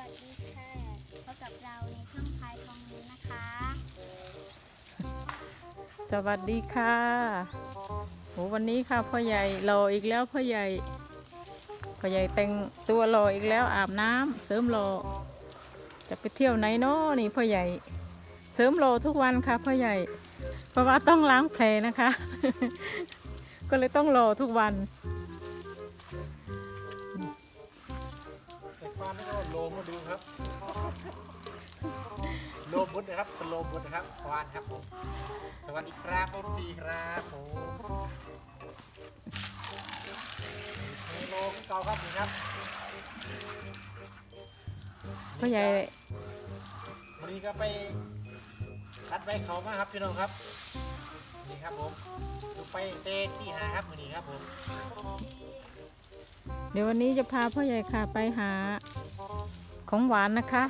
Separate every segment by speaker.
Speaker 1: วัสดีค่ะพบกับเราในช่องพายทองนี้นะคะ
Speaker 2: สวัสดีค่ะโหวันนี้ค่ะพ่อใหญ่รออีกแล้วพ่อใหญ่พ่อใหญ่แต่งตัวรออีกแล้วอาบน้ำเสริมรอจะไปเที่ยวไหนเนาะนี่พ่อใหญ่ เสริมรอทุกวันค่ะพ่อใหญ่ เพราะว่าต้องล้างแผลนะคะ ก็เลยต้องรอทุกวัน
Speaker 3: แต่ความนี่ก็โลมาดูครับ โลบุตนะครับเป็นโลบุตนะครับควานครับผมสวัสดีครับเอฟซีครับผมมีโลของเก่าครับนี่ครับ
Speaker 2: พ่อใหญ่
Speaker 3: วันนี้ก็ไปตัดใบเขามาครับพี่น้องครับนี่ครับผมดูไปเตะที่หาครับวันนี้ครับผม
Speaker 2: เดี๋ยววันนี้จะพาพ่อใหญ่ค่ะไปหาของหวานนะคะ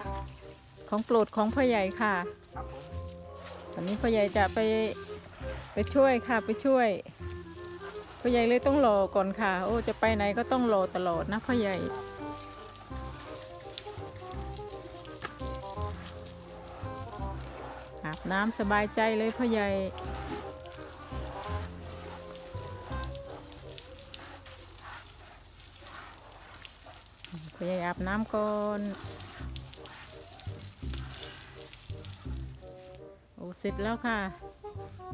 Speaker 2: ของโปรดของพ่อใหญ่ค่ะ
Speaker 3: ครับผม
Speaker 2: วันนี้พ่อใหญ่จะไปไปช่วยค่ะไปช่วยพ่อใหญ่เลยต้องรอก่อนค่ะ โอ้จะไปไหนก็ต้องรอตลอดนะพ่อใหญ่อาบน้ำสบายใจเลยพ่อใหญ่ พ่อใหญ่อาบน้ำก่อนโอ้เสร็จแล้วค่ะ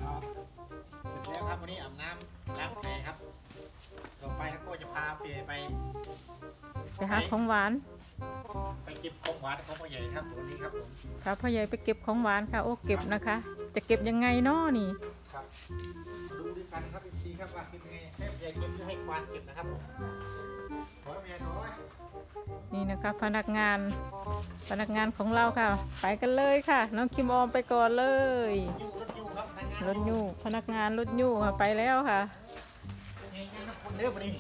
Speaker 3: เอาเสร็จแล้วครับวันนี้อาบน้ำล้างแผลครับต่อไปก็จะพาเปียไป
Speaker 2: ไปหาของหวาน
Speaker 3: ไปเก็บของหวานของพ่อใหญ่ครับตัวนี้ครับผม
Speaker 2: ค่ะพ่อใหญ่ไปเก็บของหวานค่ะโอ้เก็บนะคะ จะเก็บยังไงเนาะนี่
Speaker 3: ครับดูด้วยกันครับอีกทีครับว่าเก็บยังไงให้พ่อใหญ่เก็บหรือให้ควานเก็บนะครับผมขอให้พ่อใหญ่น้อย
Speaker 2: นี่นะคะพนักงานพนักงานของเราค่ะ ไปกันเลยค่ะ น้องคิมออมไปก่อนเลย
Speaker 3: รถยูครับทางงาน
Speaker 2: รถยูพนักงานรถยูค่ะไปแล้วค่ะ
Speaker 3: เร็วกว่านี้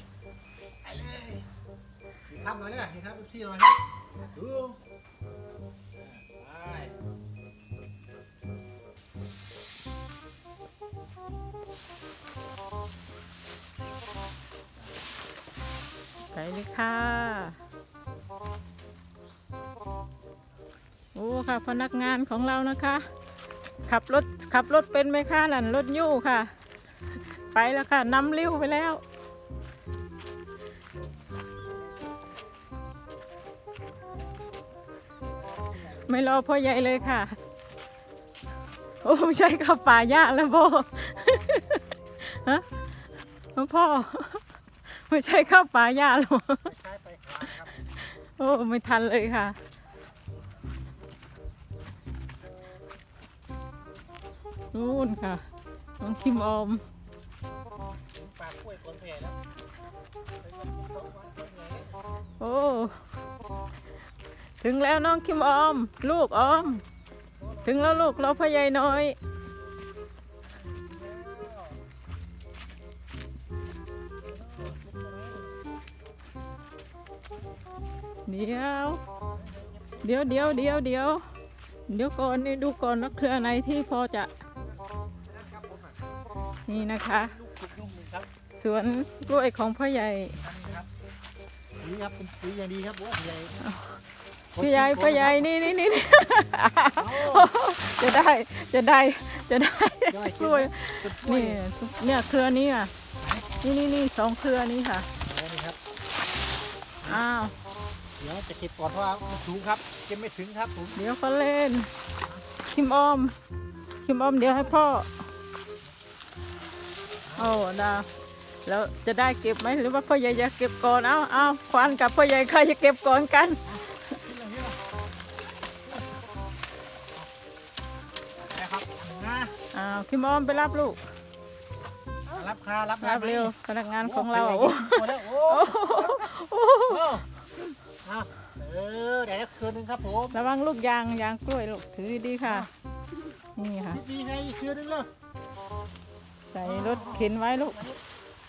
Speaker 3: ไปเลยครับหน่อยเลยครับอีกทีหน่อยครับดู
Speaker 2: ไปเลยค่ะ โอ้ค่ะ พนักงานของเรานะคะ ขับรถขับรถเป็นไหมคะนั่นรถยูค่ะ ไปแล้วค่ะนำลิ้วไปแล้ว ไม่รอพ่อใหญ่เลยค่ะ โอ้ไม่ใช่เข้าป่าหญ้าแล้วพ่อฮะพ่อไม่ใช่เข้าป่าหญ้าหรอ
Speaker 3: ไปซ้ายไปขวาครับ
Speaker 2: โอ้ไม่ทันเลยค่ะ นู่นค่ะ น้องคิมออม
Speaker 3: ปากกล้วยคนแผ่แล้วไปเก็บของหวานคนแผ่
Speaker 2: โอ้ถึงแล้วน้องคิมออม ลูกออม ถึงแล้วลูกเราพ่อใหญ่น้อยเดี๋ยว เดี๋ยวเดี๋ยวเดี๋ยวเดี๋ยวเดี๋ยวก่อนนี่ดูก่อนนะเครือไหนที่พอจะ
Speaker 3: ครับผมอะ
Speaker 2: นี่นะคะ
Speaker 3: ลูกขุดยุ่งหนึ่งครับ
Speaker 2: สวนกล้วยของพ่อใหญ่
Speaker 3: ครับนี่ครับเป็นปุ๋ยอย่างดีครับโอ้ใหญ่
Speaker 2: พ่อใหญ่พ่อใหญ่นี่นี่นี่นี่จะได้จะได้จะได้กล้วย
Speaker 3: นี่
Speaker 2: นี่เนี่ยเครือนี้อะนี่นี่นี่สองเครือนี้ค่ะ
Speaker 3: นี่ครับ
Speaker 2: อ้าว
Speaker 3: เดี๋ยวจะเก็บก่อนเพราะว่ามันสูงครับเก็บไม่ถึงครับผม
Speaker 2: เดี๋ยวเขาเล่นคิมออมคิมออมเดี๋ยวให้พ่อ โอ้ดาแล้วจะได้เก็บไหมหรือว่าพ่อใหญ่จะเก็บก่อนเอาเอาควานกับพ่อใหญ่ใครจะเก็บก่อนกัน
Speaker 3: นะครับนะ
Speaker 2: อ้าวคิมออมไปรับลูก
Speaker 3: รับค่ารับ
Speaker 2: รับเร็วพนักงานของเรา
Speaker 3: โอ้
Speaker 2: โอ้
Speaker 3: โหแล้วโอ้
Speaker 2: โอ้
Speaker 3: โหเอาเออเดี๋ยวจะคืนนึงครับผม
Speaker 2: ระวังลูกยางยางกล้วยลูกถือดีๆค่ะ นี่ค่ะ
Speaker 3: ดีไงอีกคืนนึงเลย
Speaker 2: ใส่รถเข็นไว้ลูก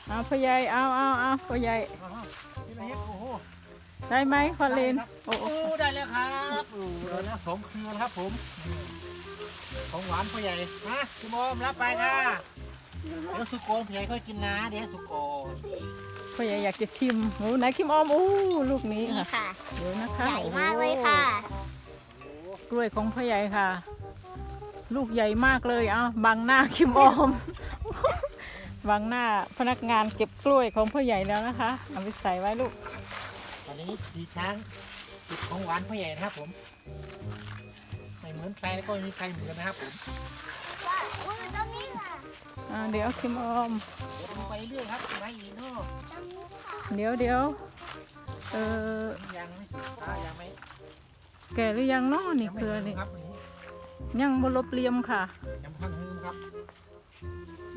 Speaker 2: เอาพ่อใหญ่ เอาเอาเอาพ่อใหญ่
Speaker 3: นี่มาเฮ็ดโอ้โห
Speaker 2: ได้ไหมคอนเลนโอ้
Speaker 3: โอ้
Speaker 2: โอ้
Speaker 3: ได้แล้วครับโอ้ได้แล้วสองคืนครับผม ของหวานพ่อใหญ่มาคุณโมมรับไปค่ะเดี๋ยวสุโกนเพียค่อยกินนะเดี๋ยวสุโกน
Speaker 2: พ่อใหญ่อยากจะชิมโอ้ไหนคิมออม โอ้ลูกนี้
Speaker 1: นี่
Speaker 2: ค่ะ
Speaker 1: ค่ะ
Speaker 2: เดี๋ยวนะคะ
Speaker 1: ใหญ่มากเลยค่ะ
Speaker 2: โอ้กล้วยของพ่อใหญ่ค่ะ ลูกใหญ่มากเลย เอาบังหน้าคิมออม บังหน้าพนักงานเก็บกล้วยของพ่อใหญ่แล้วนะคะเอาไปใส่ไว้ลูก
Speaker 3: ตอนนี้ดีช้างจุดของหวานพ่อใหญ่นะครับผมไม่เหมือนใครแล้วก็ไม่มีใครเหมือนนะครับผม
Speaker 1: ว่าอุ้ยตรงนี้ล่ะ
Speaker 2: อ่าเดี๋ยวคิมออม
Speaker 3: เดี๋ยวลงไปเรื่อยครับไปอีกเนาะ
Speaker 1: ตรงนี้ค่ะ
Speaker 2: เดี๋ยวเดี๋ยวเออ
Speaker 3: ยังไม่สุดท้ายยังไม่
Speaker 2: แก่หรือยังเนาะนี่
Speaker 3: ยังไม่
Speaker 2: เครือ
Speaker 3: ถึ
Speaker 2: นี่
Speaker 3: งครับวันนี้
Speaker 2: ยังบลบเลียมค่ะ
Speaker 3: ยังพังหืมครับ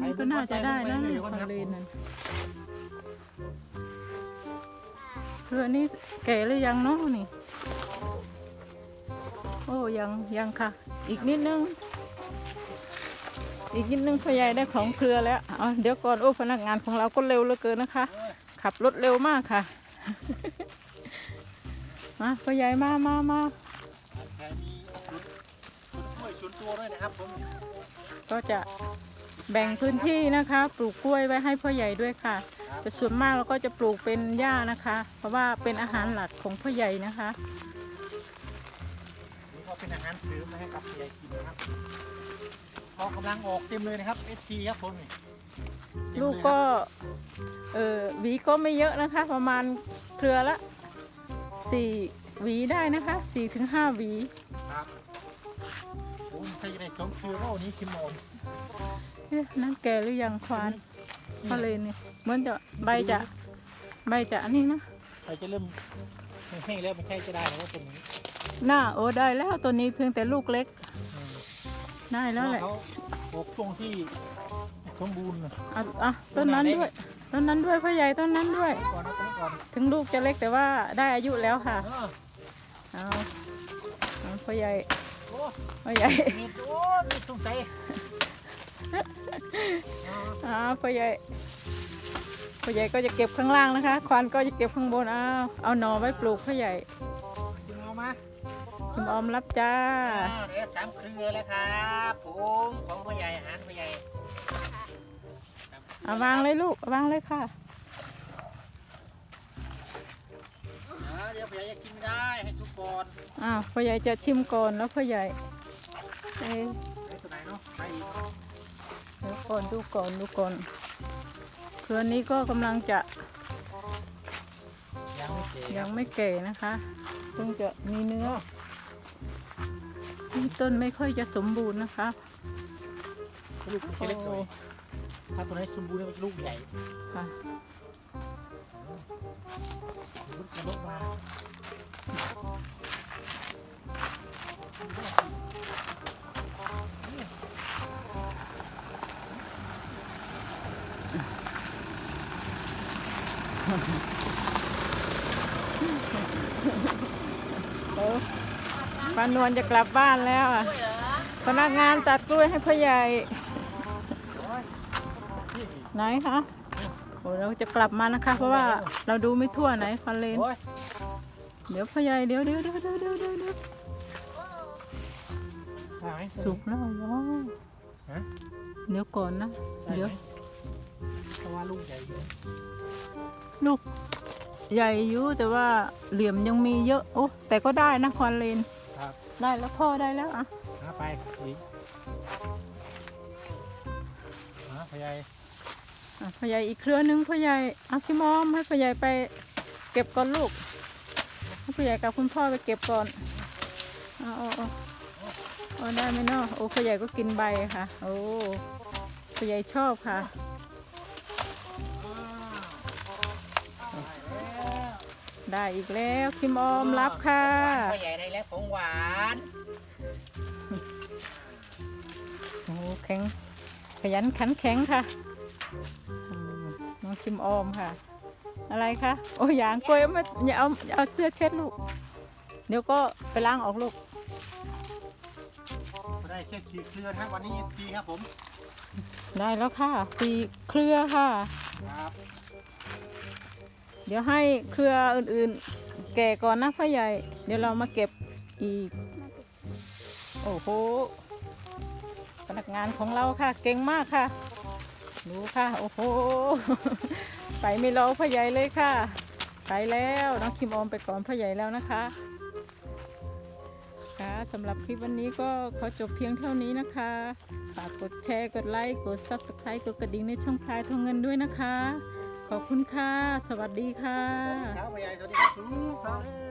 Speaker 2: นี่ก็น่าจะได้นะ
Speaker 3: ไป
Speaker 2: ค
Speaker 3: เรื่อยๆก่อน
Speaker 2: อน
Speaker 3: ครับ
Speaker 2: เลนนั่นเครือนี้แก่หรือยังเนาะนี่ โอ้ยังยังค่ะ อีกนิดนึง อีกนิดนึงพ่อใหญ่ได้ของเครือแล้วเอาเดี๋ยวก่อนโอ้พนักงานของเราก็เร็วเหลือเกินนะคะ
Speaker 3: เอ้ย
Speaker 2: ขับรถเร็วมากค่ะ มาพ่อใหญ่มามามา
Speaker 3: แถมมีชุดชุดกล้วยชุดตัวด้วยนะครับผม
Speaker 2: ก็จะ แบ่งพื้นที่นะคะ ปลูกกล้วยไว้ให้พ่อใหญ่ด้วยค่ะ แต่ส่วนมากเราก็จะปลูกเป็นหญ้านะคะ เพราะว่าเป็นอาหารหลักของพ่อใหญ่นะคะ
Speaker 3: นี่ก็เป็นอาหารเสริมนะให้กับผู้ใหญ่กินนะครับออกกำลังออกเต็มเลยนะครับเอทีครับผมนี่เต็มเย
Speaker 2: ลูกก็เออหวีก็ไม่เยอะนะคะ ประมาณเครือละสี่หวีได้นะคะสี่ถึงห้าหวี
Speaker 3: ครับโอ้ยใส่ในสองคิวโร่นี้คิมอน
Speaker 2: เอ๊ะนั่นแก่หรือยังควานพอเลยนี่เหมือนจะใบจะใบจะอันนี้นะ
Speaker 3: ใส่จะเริ่มแห้งๆแล้วไม่ใช่จะได้แล้วว่าตัวนี้
Speaker 2: หน้าโอ้ได้แล้วตัวนี้เพียงแต่ลูกเล็ก
Speaker 3: อืม
Speaker 2: ได้แล้วแหละ
Speaker 3: เพราะเขาปลูกช่วงที่สมบูรณ์นะ
Speaker 2: อะอะต้นนั้นด้วยต้นนั้นด้วยพ่อใหญ่ต้นนั้นด้วย
Speaker 3: ก่อนนะต้นก่อน
Speaker 2: ถึงลูกจะเล็กแต่ว่าได้อายุแล้วค่ะ
Speaker 3: เออ
Speaker 2: เอาเอาพ่อใหญ่
Speaker 3: โอ้
Speaker 2: พ่อใหญ่
Speaker 3: อ้มีสงสัยเอา
Speaker 2: อ่าพ่อใหญ่พ่อใหญ่ก็จะเก็บข้างล่างนะคะ ควานก็จะเก็บข้างบนเอาเอาหน่อไว้ปลูกพ่อใหญ่
Speaker 3: จึงเอามา
Speaker 2: คุณออมรับจ้า
Speaker 3: อ่าเดี๋ยวสามเครือแล้วครับผมของพ่อใหญ่อาหารพ่อใหญ่
Speaker 2: เอาวางเลยลูกเอาวางเลยค่ะ
Speaker 3: อ่าเดี๋ยวพ่อใหญ่จะกินไม่ได้ให้สุกก่อน
Speaker 2: อ้าวพ่อใหญ่จะชิมก่อนแล้วพ่อใหญ่เอ๊ะ
Speaker 3: ไอ้ตัวไหนเนาะไปอีก
Speaker 2: เดี๋ยวก่อนดูก่อนดูก่อนเครือนี้ก็กำลังจะ
Speaker 3: ยังไม่เก๋
Speaker 2: ยังไม่แก่นะคะเพิ่งจะมีเนื้อนี่ต้นไม่ค่อยจะสมบูรณ์นะคะ
Speaker 3: ลูกมันจะเล็กหน่อยถ้าตัวไหนสมบูรณ์เนี่ยมันจะลูกใหญ่
Speaker 2: ค่ะ
Speaker 3: ลูกจะลดมา
Speaker 2: เออปานวลจะกลับบ้านแล้วอะพนักงานตัดกล้วยให้พ่อใหญ่ ไหนคะโอ้เราจะกลับมานะคะ เพราะว่าเราดูไม่ทั่วไหนฟันเลน เดี๋ยวพ่อใหญ่เดี๋ยวเดี๋ยวเดี๋ยวเดี๋ยวเดี๋ยวเดี๋ยวสุกแล้วเหรอ
Speaker 3: ฮะ
Speaker 2: เดี๋ยวก่อนนะ เดี๋ยว
Speaker 3: เพราะว่าลูกใหญ่
Speaker 2: ลูกใหญ่อยู่แต่ว่าเหลี่ยมยังมีเยอะโอ้แต่ก็ได้นะควันเลน
Speaker 3: ครับ
Speaker 2: ได้แล้วพ่อได้แล้วอะ
Speaker 3: หาไปอีกหาพยาย
Speaker 2: อะพ่อใหญ่อีกเครือนึงพ่อใหญ่เอาพี่มอมให้พ่อใหญ่ไปเก็บก่อนลูกให้พ่อใหญ่กับคุณพ่อไปเก็บก่อนเอาเอาเอาเอาได้ไหมเนาะโอ้พ่อใหญ่ก็กินใบค่ะ โอ้พ่อใหญ่ชอบค่ะ ได้อีกแล้วคิมออมรับค่ะ
Speaker 3: พ่อใหญ่ได้แล้วของหวาน
Speaker 2: โอ้แข็งขยันขันแข็งค่ะอืมน้องคิมออมค่ะ อะไรคะโอ้ยางกล้วยเอามาอย่าเอาอย่าเอาเสื้อเช็ดลูก เดี๋ยวก็ไปล้างออกลูก
Speaker 3: ได้แค่ขีดเคลือนครับวันนี้ทีครับผม
Speaker 2: ได้แล้วค่ะสี่เครือค่ะ
Speaker 3: ครับ
Speaker 2: เดี๋ยวให้เครืออื่นๆ แก่ก่อนนะพ่อใหญ่ เดี๋ยวเรามาเก็บอีก โอ้โหพนักงานของเราค่ะ เก่งมากค่ะ ดูค่ะ โอ้โห ไปไม่รอพ่อใหญ่เลยค่ะ ไปแล้วน้องคิมออมไปก่อนพ่อใหญ่แล้วนะคะ ค่ะสำหรับคลิปวันนี้ก็ขอจบเพียงเท่านี้นะคะฝากกดแชร์ กดไลค์ กด Subscribe กดกระดิ่งในช่องพลายทองเงินด้วยนะคะ ขอบคุณค่ะ สวัสดีค่ะ
Speaker 3: ครับยายสวัสดีครับ